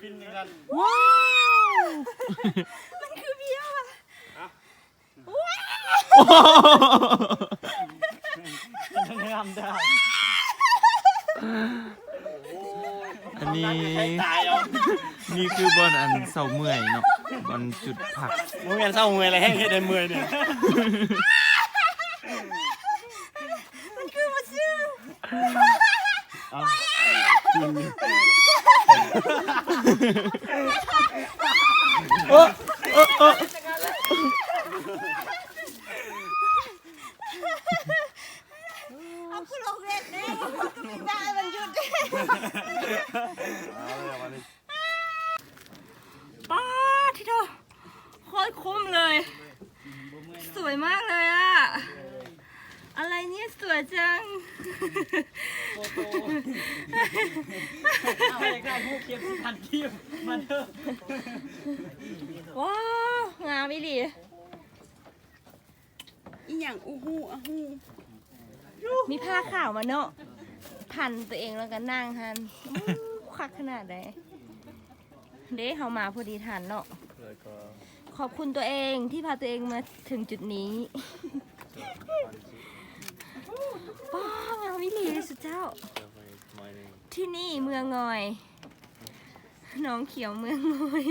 ปินกันว้าวมันคือเบี้ยวอะงามได้อันนี้ตายเอานี่คือบอลอันเสาเมื่อยเนาะบอลจุดผักมึงเห็นเศร้ามืออะไรแห้งเฮ็ดได้มือเนี่ยมันคือมาชื่อเอา ขึ้นลงเล่นดิได้มันหยุดดิป้าที่โตโคตรคุ้มเลย สวยมากเลย อะอะไรเนี่ยสวยจังเอาอยากได้ผู้เก็บพันคิมมาเถอะว้าวงามอีหลีอีหยังอู้หู้อะฮู้มีผ้าขาวมาเนาะพันตัวเองแล้วก็นั่งหันอู้คักขนาดไหนเด้เขามาพอดีทันเนาะขอบคุณตัวเองที่พาตัวเองมาถึงจุดนี้ ป้างามวิลีสุดเจ้า ที่นี่เมืองงอยหน้องเขียวเมืองงอย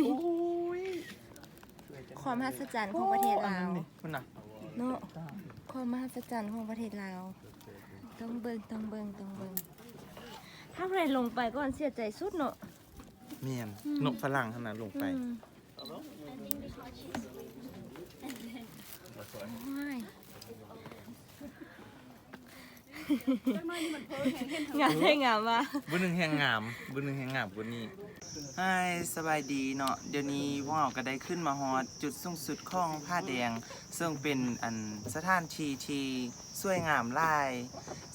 ความมหัศจรรย์ของประเทศลาวคุณน่ะเนาะความมหัศจรรย์ของประเทศลาวต้องเบิงต้องเบิงต้องเบิงถ้าใครลงไปก็เสียใจสุดเนาะเมียนนกฝรั่งขนาดลงไปอืมโอ้ย งานได้งามว่ะบุญหนึ่งแห่งงามบุญหนึ่งแห่งงามกว่านี้ไฮ้สบายดีเนาะเดี๋ยวนี้พวกเราก็ได้ขึ้นมาฮอดจุดสูงสุดของผ้าแดง ซึ่งเป็นอันสถานที่ที่สวยงามหลาย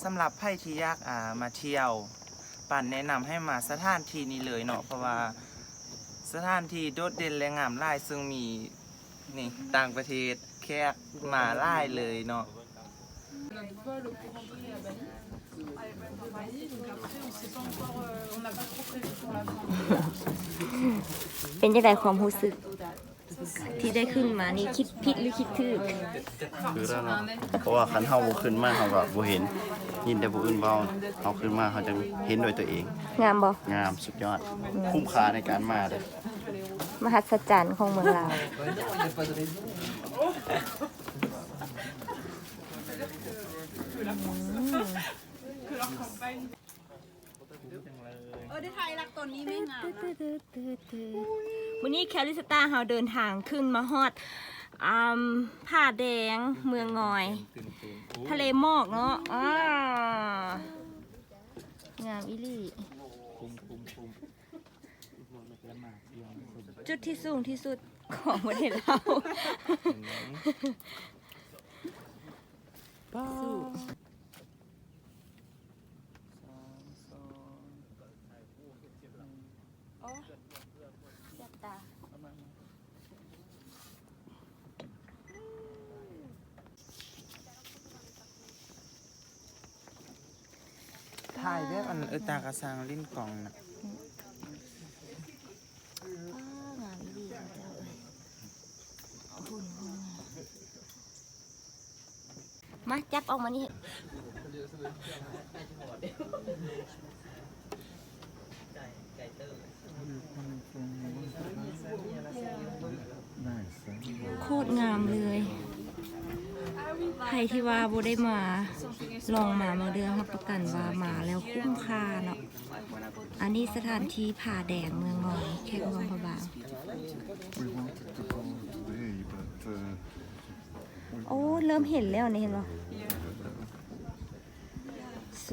สำหรับไพ่ที่อยากอ่ามาเที่ยว ปั่นแนะนำให้มาสถานที่นี้เลยเนาะเพราะว่าสถานที่โดดเด่นและงามหลายซึ่งมีนี่ต่างประเทศแขกมาหลายเลยเนาะ เป็นยังไงความรู้สึก ที่ได้ขึ้นมานี่คิดผิดหรือคิดถูกคือแล้วเนาะเพราะว่าคันเฮาบ่ขึ้นมาเฮาก็บ่เห็น ยินแต่ผู้อื่นเว้าเฮาขึ้นมาเฮาจะเห็นด้วยตัวเอง งามบ่งามสุดยอด คุ้มค่าในการมาเด้อมหัศจรรย์ของเมืองลาว เออได้ถ่ายรักตอนนี้ไม่งามนะวันนี้แคลิสตาเฮาเดินทางขึ้นมาฮอดอ่าผ้าแดงเมืองงอย ทะเลหมอกเนาะอ่างามอีหลี่ จุดที่สูงที่สุดของประเทศเรา ป้าสู้โอ้เจ็บตาถ่ายแบบอันเออตากระซังลิ้นกล่องนะ งามอีหลีเจ้าเอ้ยหุ่นหุ่น มาจับออกมานี่โคตรงามเลยใครที่ว่าโบได้มา ลองมามาเดือนรับประกันว่ามาแล้วคุ้มค่าเนาะ อันนี้สถานที่ผ่าแดงเมืองงอยแค่เมืองพะบาง We wanted to go today, but uh, โอ้ เริ่มเห็นแล้วนี่เห็นปะส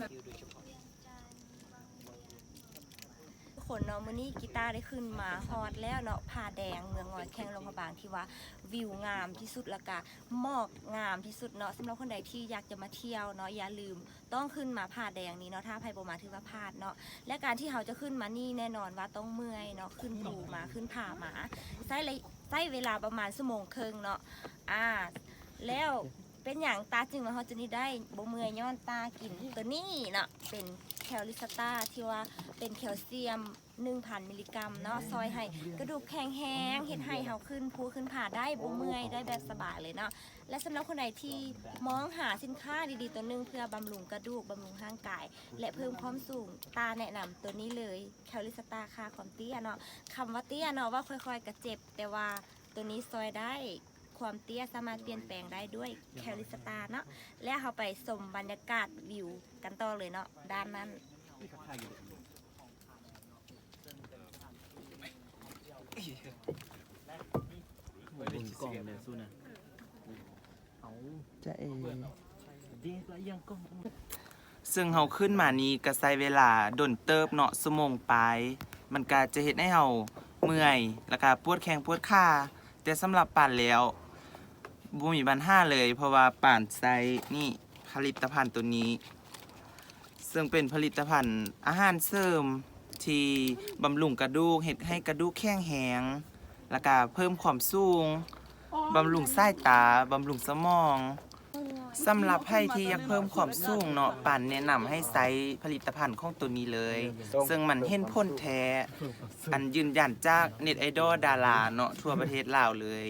แบบคนเนาะมื้อนี้กีตาร์ได้ขึ้นมาฮอตแล้วเนาะผาแดงเมืองงอยแข้งลงพยาบาลที่ว่าวิวงามที่สุดละกะหมอกงามที่สุดเนาะสำหรับคนใดที่อยากจะมาเที่ยวเนาะอย่าลืมต้องขึ้นมาผาแดงนี้เนาะถ้าไพ่โบมาถือว่าพลาดเนาะและการที่เขาจะขึ้นมานี่แน่นอนว่าต้องเมื่อยเนาะขึ้นผูมาขึ้นผามาใช้ใช้เวลาประมาณชั่วโมงครึ่งเนาะอ่า เป็นอย่างตาจึงมาฮอดจะนี่ได้บ่เมื่อยย้อนตากินตัวนี้เนาะเป็นแคลริสตาที่ว่าเป็นแคลเซียม 1,000 มิลลิกรัมเนาะซอยให้กระดูกแข็งแห้งเฮ็ดให้เฮาขึ้นภูขึ้นผ่าได้บ่เมื่อยได้แบบสบายเลยเนาะและสำหรับคนใดที่มองหาสินค้าดีๆตัวหนึงเพื่อบำรุงกระดูกบำรุงร่างกาย และเพิ่มความสูงตาแนะนำตัวนี้เลยแคลริสตาค่าความเตี้ยเนาะคำว่าเตี้ยเนาะว่าค่อยๆกระเจ็บแต่ว่าตัวนี้ซอยได้ ความเตี้ยสามารถเปลี่ยนแปลงได้ด้วยแคลิสตาเนาะและเราไปชมบรรยากาศวิวกันต่อเลยเนาะด้านนั้นบนกล่องเลยสู้นะเอาจะเอเด็กละยังกล้องซึ่งเฮาขึ้นมานี้ก็ใช้เวลาดนเติบเนาะชั่วโมงปมันก็จะเฮ็ดให้เฮาเมื่อย แล้วก็ปวดแข้งปวดขาแต่สำหรับป่านแล้ว บ่มีปัญหาเลย เพราะว่าป่านใช้นี่ผลิตภัณฑ์ตัวนี้ ซึ่งเป็นผลิตภัณฑ์อาหารเสริมที่บำรุงกระดูกเฮ็ดให้กระดูกแข็งแรงแล้วก็เพิ่มความสูงบำรุงสายตาบำรุงสมองสำหรับให้ที่อยากเพิ่มความสูงเนาะป่านแนะนำให้ใช้ผลิตภัณฑ์ของตัวนี้เลย ซึ่งมันเห็นพ้นแท้ อันยืนยันจากเน็ตไอดอลดาราเนาะทั่วประเทศลาวเลย